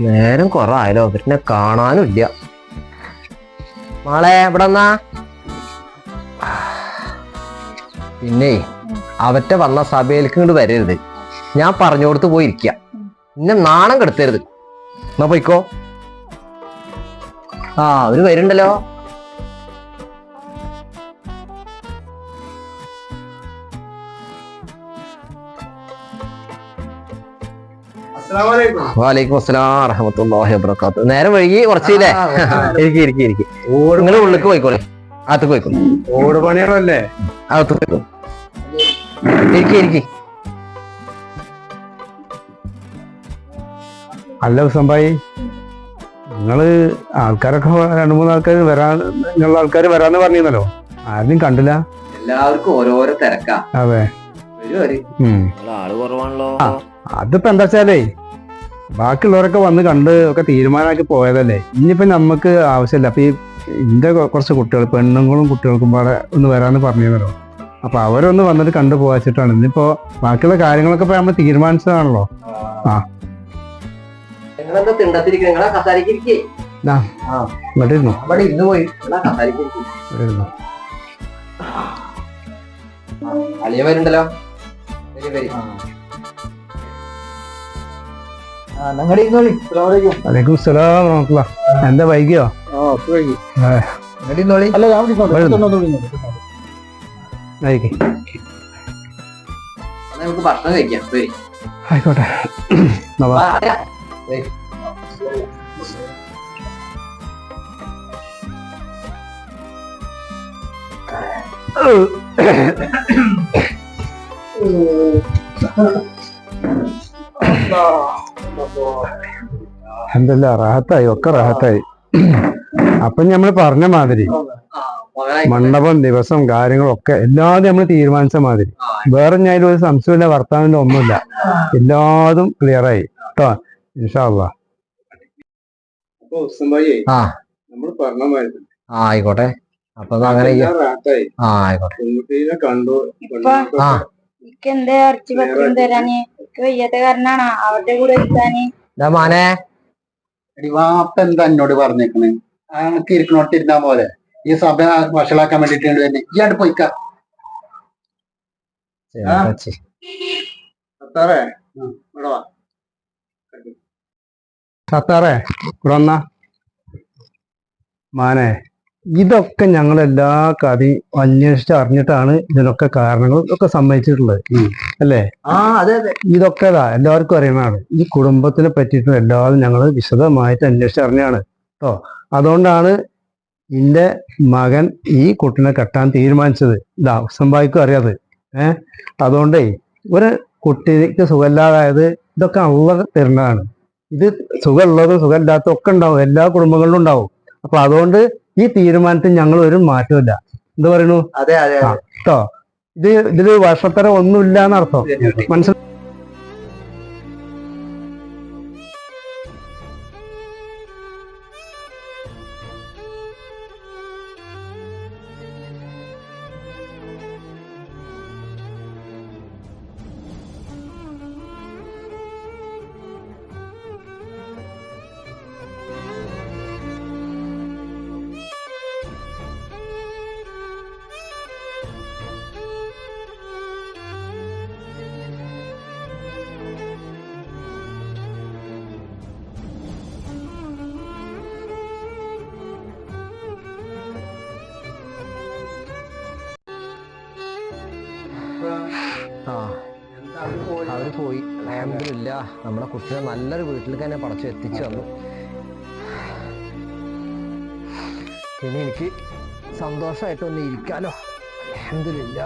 നേരം കൊറായാലോ പിന്നെ കാണാനും ഇല്ല മാളെ ഇവിടെ വന്നാ? പിന്നെ അവറ്റ വന്ന സഭയിലേക്ക് ഇങ്ങോട്ട് വരരുത്. ഞാൻ പറഞ്ഞു കൊടുത്ത് പോയി ഇരിക്ക. എന്നെ നാണം കെടുത്തരുത്. എന്നാ പോയിക്കോ. ആ അവർ വരുന്നുണ്ടല്ലോ. വാലൈക്കും അസ്സലാം റഹമത്തുള്ളാഹി വബറകാത്തു നേരം വൈകി കുറച്ചില്ലേ? ഇരിക്കി ഇരിക്കി ഇരിക്കി. നിങ്ങൾ ഉള്ളിലേക്ക് പോയിക്കോളെ. അകത്തേക്ക് പോയിക്കോളെ. ഓട് പണികളല്ലേ? അകത്ത് പോയിക്കോ ഇരിക്കി ഇരിക്കി. അല്ല ഹുസംബായി നിങ്ങൾ ആൾക്കാരൊക്കെ രണ്ടു മൂന്ന് ആൾക്കാർ വരാൻ നിങ്ങളുടെ ആൾക്കാർ വരാന്ന് പറഞ്ഞിരുന്നല്ലോ. ആരും കണ്ടില്ല? എല്ലാവർക്കും ഓരോരോ തിരക്കാ. അതെ. ആൾ കുറവാണല്ലോ. അതിപ്പോ എന്താ വെച്ചാലേ ബാക്കിയുള്ളവരൊക്കെ വന്ന് കണ്ട് ഒക്കെ തീരുമാനമാക്കി പോയതല്ലേ. ഇനിയിപ്പോ നമുക്ക് ആവശ്യമില്ല. അപ്പൊ ഈ ഇന്റെ കുറച്ച് കുട്ടികൾ പെണ്ണുങ്ങളും കുട്ടികൾക്കും പാടെ ഒന്ന് വരാന്ന് പറഞ്ഞിരുന്നല്ലോ. അപ്പൊ അവരൊന്ന് വന്നിട്ട് കണ്ടു പോവാച്ചിട്ടാണ് ഇന്നിപ്പോ ബാക്കിയുള്ള കാര്യങ്ങളൊക്കെ ഇപ്പൊ നമ്മൾ തീരുമാനിച്ചതാണല്ലോ. നിങ്ങളെന്താ തിണ്ടത്തിരിക്കുക നിങ്ങളെ കസാരിക്ക് ഇരിക്കേ ഇങ്ങോട്ട് ഇരുന്നു അവിടെ പോയി. നിങ്ങളെ കസാരിക്ക് ഇരിക്ക്. ഇവിടെ ഇരുന്നു അളിയ വരുണ്ടല്ലോ വരി. എന്താ വൈകിയോ? വൈകി. നമുക്ക് ഭക്ഷണം കഴിക്കാം. വരി ആയിക്കോട്ടെ. എന്നാ വാ. വാ, വരി. എന്തല്ല റാഹത്തായി ഒക്കെ റാഹത്തായി. അപ്പൊ നമ്മൾ പറഞ്ഞ മാതിരി. മണ്ഡപം ദിവസം കാര്യങ്ങളൊക്കെ എല്ലാതും നമ്മൾ തീരുമാനിച്ച മാതിരി. വേറെ ഞാൻ ഒരു സംശയമില്ല വർത്താനില്ല ഒന്നുമില്ല. എല്ലാതും ക്ലിയർ ആയി. കേട്ടോ ഇൻഷാല്ല ആ. ആയിക്കോട്ടെ. അപ്പൊ അങ്ങനെ. ആ ആയിക്കോട്ടെ. കണ്ടു ആ. എനിക്ക് വയ്യാത്ത കാരണാണ് അവരുടെ കൂടെ എത്താന് മാനെ? വാപ്പ എന്താ എന്നോട് പറഞ്ഞേക്കണേ? അനക്ക് ഇരിക്കണോട്ട് ഇരുന്നാ പോലെ. ഈ സഭ വഷളാക്കാൻ വേണ്ടിട്ട് തന്നെ ഇയാട് പോയിക്ക. സത്താറേ? ഇവിടെ വാ. സത്താറേ ഇവിടെ വന്നാ. മാനെ ഇതൊക്കെ ഞങ്ങൾ എല്ലാ കഥയും അന്വേഷിച്ച് അറിഞ്ഞിട്ടാണ് ഇതിനൊക്കെ കാരണങ്ങൾ ഒക്കെ സമ്മതിച്ചിട്ടുള്ളത്. അല്ലേ? ആ അതെ അതെ. ഇതൊക്കെ ഇതാ എല്ലാവർക്കും അറിയണതാണ്. ഈ കുടുംബത്തിനെ പറ്റിയിട്ടും എല്ലാവരും ഞങ്ങൾ വിശദമായിട്ട് അന്വേഷിച്ച് അറിഞ്ഞാണ് കേട്ടോ അതുകൊണ്ടാണ് എന്റെ മകൻ ഈ കുട്ടിനെ കെട്ടാൻ തീരുമാനിച്ചത്. ഇതാ ഉസംബായിക്കും അറിയാതെ ഏഹ് അതുകൊണ്ടേ ഒരു കുട്ടിക്ക് സുഖമില്ലാതായത് ഇതൊക്കെ അള്ള തരുന്നതാണ്. ഇത് സുഖമുള്ളതും സുഖമില്ലാത്തതും ഒക്കെ ഉണ്ടാവും. എല്ലാ കുടുംബങ്ങളിലും ഉണ്ടാവും. അപ്പൊ അതുകൊണ്ട് ഈ തീരുമാനത്തിൽ ഞങ്ങൾ ഒരു മാറ്റമില്ല എന്ത് പറയുന്നു? അതെ അതെ. കേട്ടോ ഇത് ഇതിൽ വർഷത്തര ഒന്നുമില്ല എന്നർത്ഥം മനസ്സിലായി പോയി. അലഹമില്ല നമ്മുടെ കുട്ടിനെ നല്ലൊരു വീട്ടിലേക്ക് തന്നെ പടച്ചു എത്തിച്ചു തന്നു. പിന്നെ എനിക്ക് സന്തോഷമായിട്ടൊന്ന് ഇരിക്കാലോ. അലഹമില്ല